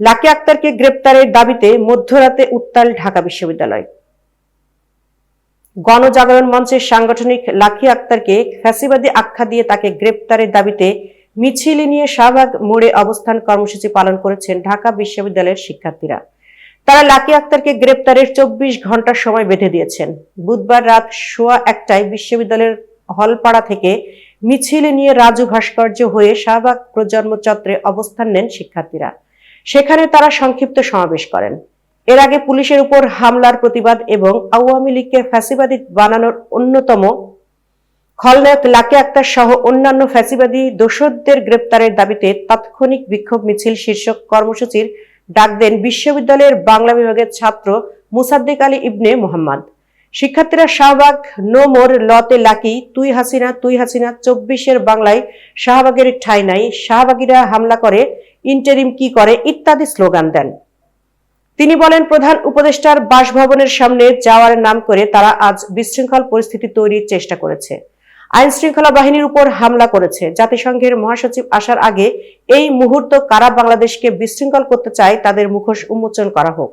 Lucky আক্তারকে গ্রেপ্তারের দাবিতে মধ্যরাতে উত্তাল ঢাকা বিশ্ববিদ্যালয়। গণজাগরণ মঞ্চের সাংগঠনিক লাকি আক্তারকে ফ্যাসিবাদী আখ্যা দিয়ে তাকে গ্রেপ্তারের দাবিতে মিছিল নিয়ে শাহবাগ মোড়ে অবস্থান কর্মসূচি পালন করেছেন ঢাকা বিশ্ববিদ্যালয়ের শিক্ষার্থীরা। তারা লাকি আক্তারকে গ্রেপ্তারের চব্বিশ ঘণ্টার সময় বেঁধে দিয়েছেন। বুধবার রাত সোয়া একটায় বিশ্ববিদ্যালয়ের হলপাড়া থেকে মিছিল নিয়ে রাজু ভাস্কর্য হয়ে শাহবাগ প্রজন্ম চত্বরে অবস্থান নেন শিক্ষার্থীরা। সেখানে তারা সংক্ষিপ্ত সমাবেশ করেন। এর আগে পুলিশের উপর হামলার প্রতিবাদ এবং আওয়ামী লীগকে ফ্যাসিবাদী বানানোর অন্যতম খলনায়ক লাকে আক্তার সহ অন্যান্য ফ্যাসিবাদী দোষরদের গ্রেপ্তারের দাবিতে তাৎক্ষণিক বিক্ষোভ মিছিল শীর্ষক কর্মসূচির ডাক দেন বিশ্ববিদ্যালয়ের বাংলা বিভাগের ছাত্র মুসাদ্দিক আলী ইবনে মোহাম্মদ। শিক্ষার্থীরা শাহবাগ নো মোর লতে লাকি, তুই হাসিনা তুই হাসিনা, চব্বিশের বাংলায় শাহবাগের ঠাই নাই, শাহবাগীরা হামলা করে ইন্টারিম কি করে, ইত্যাদি স্লোগান দেন। তিনি বলেন, প্রধান উপদেষ্টার বাসভবনের সামনে যাওয়ার নাম করে তারা আজ বিশৃঙ্খল পরিস্থিতি তৈরির চেষ্টা করেছে। আইন শৃঙ্খলা বাহিনীর উপর হামলা করেছে। জাতিসংঘের মহাসচিব আসার আগে এই মুহূর্ত কারা বাংলাদেশকে বিশৃঙ্খল করতে চায় তাদের মুখোশ উন্মোচন করা হোক।